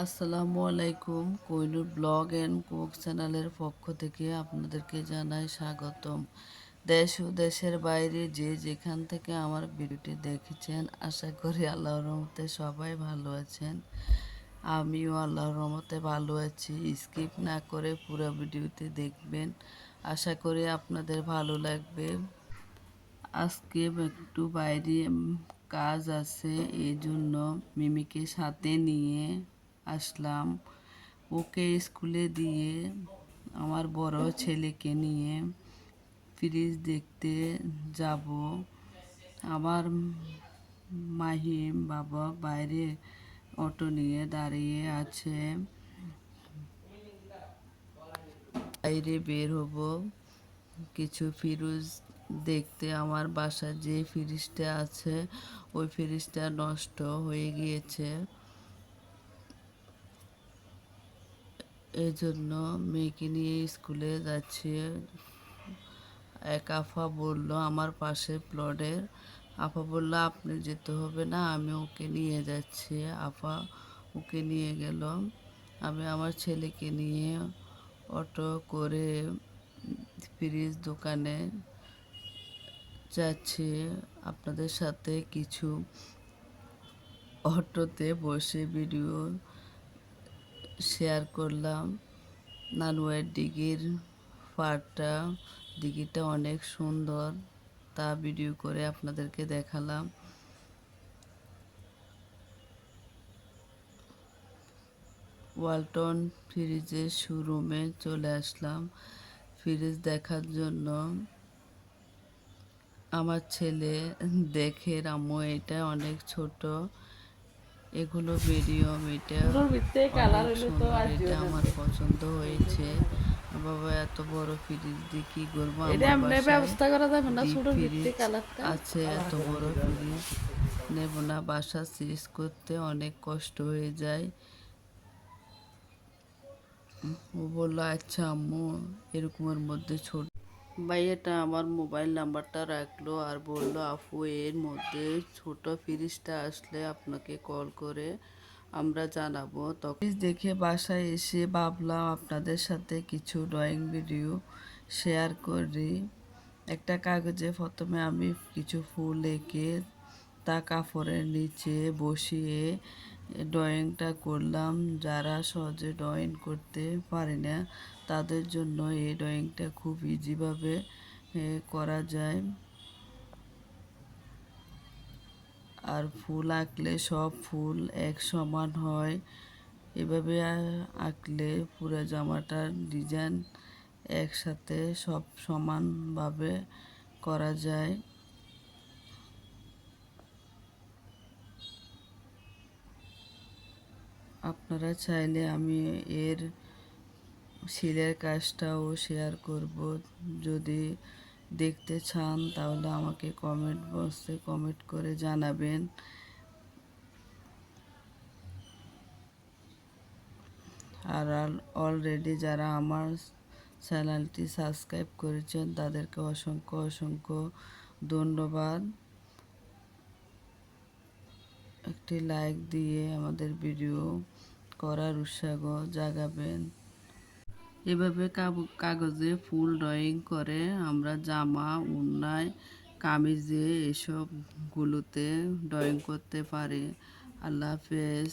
আসসালামু আলাইকুম কোইনুর blog and cook চ্যানেলের পক্ষ থেকে আপনাদেরকে জানাই স্বাগতম। দেশ ও দেশের বাইরে যে যেখান থেকে আমার ভিডিওটি দেখেছেন, আশা করি আল্লাহর রহমতে সবাই ভালো আছেন। আমিও আল্লাহর রহমতে ভালো আছি। স্কিপ না করে পুরো ভিডিওতে দেখবেন। আশা করি আপনাদের ভালো লাগবে। আজকে একটু বাইরে কাজ আছে এই জন্য মিমিকে সাথে নিয়ে আসলাম। ওকে স্কুলে দিয়ে আমার বড় ছেলেকে নিয়ে ফ্রিজ দেখতে যাব। আমার মাহিম বাবা বাইরে অটো নিয়ে দাঁড়িয়ে আছে। বাইরে বের হব। কিছু ফিরুজ দেখতে আমার বাসার যে ফ্রিজটা আছে, ওই ফ্রিজটা নষ্ট হয়ে গিয়েছে। এই জন্য মেয়েকে নিয়ে স্কুলে যাচ্ছি। এক আফা বলল, আমার পাশে প্লটের। আফা বলল, আপনি যেতে হবে না, আমি ওকে নিয়ে যাচ্ছি। আফা ওকে নিয়ে গেল। আমি আমার ছেলেকে নিয়ে অটো করে ফ্রিজ দোকানে যাচ্ছি। আপনাদের সাথে কিছু অটোতে বসে ভিডিও শেয়ার করলাম। নানুয়ের দিঘির পাড়টা, দিঘিটা অনেক সুন্দর, তা ভিডিও করে আপনাদেরকে দেখালাম। ওয়ালটন ফ্রিজের শোরুমে চলে আসলাম। ফ্রিজ দেখার জন্য আমার ছেলে দেখে রামু, এটা অনেক ছোট। এগুলো মিডিয়াম এটা এটা আমার পছন্দ হয়েছে। বাবা এত বড় ফ্রিজ দিয়ে কি করব? ব্যবস্থা করা যাবে না? ছোট আছে এত বড় ফ্রিজ নেব না বাসা সিরিজ করতে অনেক কষ্ট হয়ে যায়। ও বলল আচ্ছা আম্মু এরকমের মধ্যে ছোট ভাইয়াটা আমার মোবাইল নাম্বারটা রাখল আর বলল, আপু, এর মধ্যে ছোট ফ্রিজটা আসলে আপনাকে কল করে আমরা জানাব। তখন দেখে বাসায় এসে ভাবলাম আপনাদের সাথে কিছু ড্রয়িং ভিডিও শেয়ার করি। একটা কাগজে প্রথমে আমি কিছু ফুল এঁকে তা কাপড়ের নিচে বসিয়ে ড্রয়িংটা করলাম। যারা সহজে ড্রয়িং করতে পারে না, তাদের জন্য এই ড্রয়িংটা খুব ইজিভাবে করা যায়। আর ফুল আঁকলে সব ফুল এক সমান হয়। এভাবে আঁকলে পুরো জামাটার ডিজাইন একসাথে সব সমানভাবে করা যায়। আপনারা চাইলে আমি এর সিলের কাজটাও শেয়ার করব। যদি দেখতে চান, তাহলে আমাকে কমেন্ট বক্সে কমেন্ট করে জানাবেন। আর অলরেডি যারা আমার চ্যানেলটি সাবস্ক্রাইব করেছেন, তাদেরকে অসংখ্য অসংখ্য ধন্যবাদ। একটি লাইক দিয়ে আমাদের ভিডিও করার উৎসাহ জাগাবেন। এভাবে কাগজে ফুল ড্রয়িং করে আমরা জামা, উন্নায়, কামিজে এসবগুলোতে ড্রয়িং করতে পারি। আল্লাহ হাফেজ।